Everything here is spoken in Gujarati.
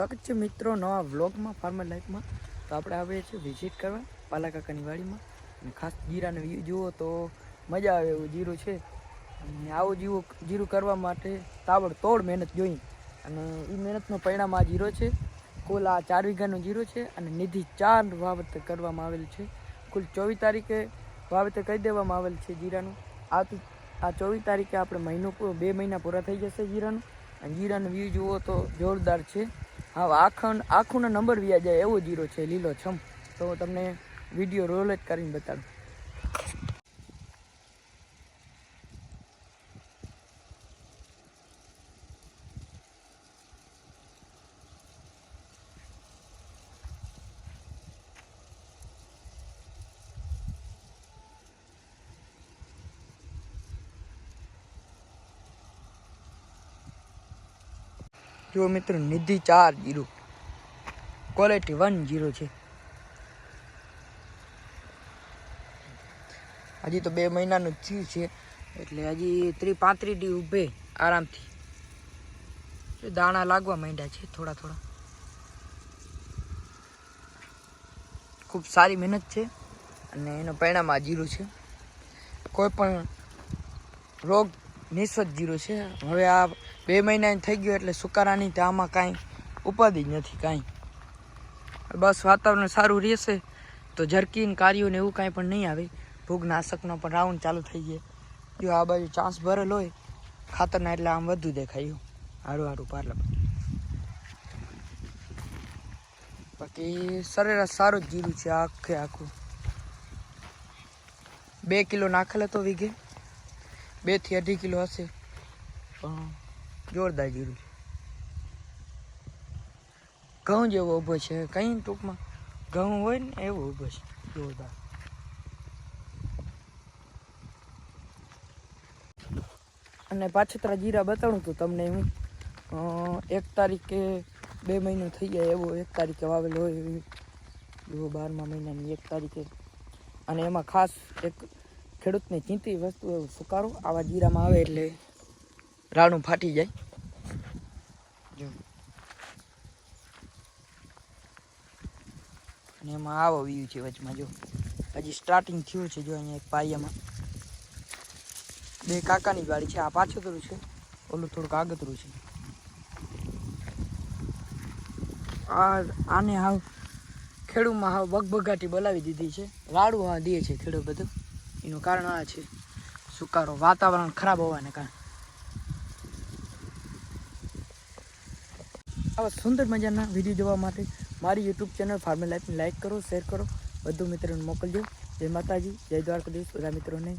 સ્વાગત છે મિત્રો નવા વ્લોગમાં ફાર્મર લાઈફમાં તો આપણે આવીએ છીએ વિઝિટ કરવા, પાલા કાકાની વાડીમાં. અને ખાસ જીરાને વ્યૂ જુઓ તો મજા આવે એવું જીરું છે. અને આવું જીવું જીરું કરવા માટે તાબડતોડ મહેનત જોઈ. અને એ મહેનતનું પરિણામ આ જીરો છે. કુલ આ ચાર વીઘાનું જીરો છે અને નિધિ ચાર વાવેતર કરવામાં આવેલ છે. કુલ ચોવીસ તારીખે વાવેતર કરી દેવામાં આવેલ છે જીરાનું. આવતી આ ચોવીસ તારીખે આપણે મહિનો બે મહિના પૂરા થઈ જશે જીરાનું. અને જીરાનું વ્યૂ જુઓ તો જોરદાર છે. હા આખન આખુંનો નંબર વ્યાજાય એવો જીરો છે, લીલો છમ. તો તમને વીડિયો રોલ જ કરીને બતાડું. જુઓ મિત્રો, નિધિ ચાર જીરો. ક્વોલિટી વન જીરો છે. હજી તો બે મહિનાનું થયું છે, એટલે હજી ત્રી પાંત્રીસ ડી ઊભે આરામથી. દાણા લાગવા માંડ્યા છે થોડા થોડા. ખૂબ સારી મહેનત છે અને એનો પરિણામ આ જીરું છે. કોઈ પણ રોગ નિસ્વત જીરો છે. હવે આ બે મહિના થઈ ગયો એટલે સુકારાની તો આમાં કાંઈ ઉપાધિ જ નથી, કાંઈ. બસ વાતાવરણ સારું રહેશે તો જર્કીન કાર્યું ને એવું કાંઈ પણ નહીં આવે. ભૂગનાશકનો પણ રાઉન્ડ ચાલુ થઈ ગયો. જો આ બાજુ ચાન્સ ભરેલ હોય, ખાતરના એટલે આમ વધુ દેખાયું. હારું હારું પાર્લા બાકી સરેરાશ સારું જ જીરું છે આખે આખું. બે કિલો નાખેલ તો વીઘે. બેથી અઢી કિલો હશે. જોરદાર જીરું ઘઉં જેવો ઊભો છે. કઈ ટૂંકમાં ઘઉં હોય ને એવો ઊભો છે. જોરદાર. અને પાછતરા જીરા બતાવું તો તમને હું એક તારીખે બે મહિનો થઈ જાય એવો, એક તારીખે વાવેલો હોય એવો. બારમા મહિનાની એક તારીખે. અને એમાં ખાસ એક ખેડૂતને ચિંતી વસ્તુ એવું સુકારો આવા જીરામાં આવે એટલે રાણું ફાટી જાય. અને એમાં આવો વ્યૂ છે વચમાં, જો. હજી સ્ટાર્ટિંગ થયું છે, જો અહીંયા એક પાયામાં. બે કાકાની ગાડી છે, આ પાછળ છે, ઓલું થોડુંક આગતરું છે. આ આને હાવ ખેડૂમાં હાવ બગબગાટી બોલાવી દીધી છે. રાડું આ દે છે ખેડૂત બધું. એનું કારણ આ છે. સુકારો વાતાવરણ ખરાબ હોવાને કારણે. આવા સુંદર મજાના વીડિયો જોવા માટે મારી યુટ્યુબ ચેનલ ફાર્મી લાઈફને લાઈક કરો શેર કરો. વધુ મિત્રોને મોકલજો. જય માતાજી, જય દ્વારકાધીશ. બધા મિત્રોને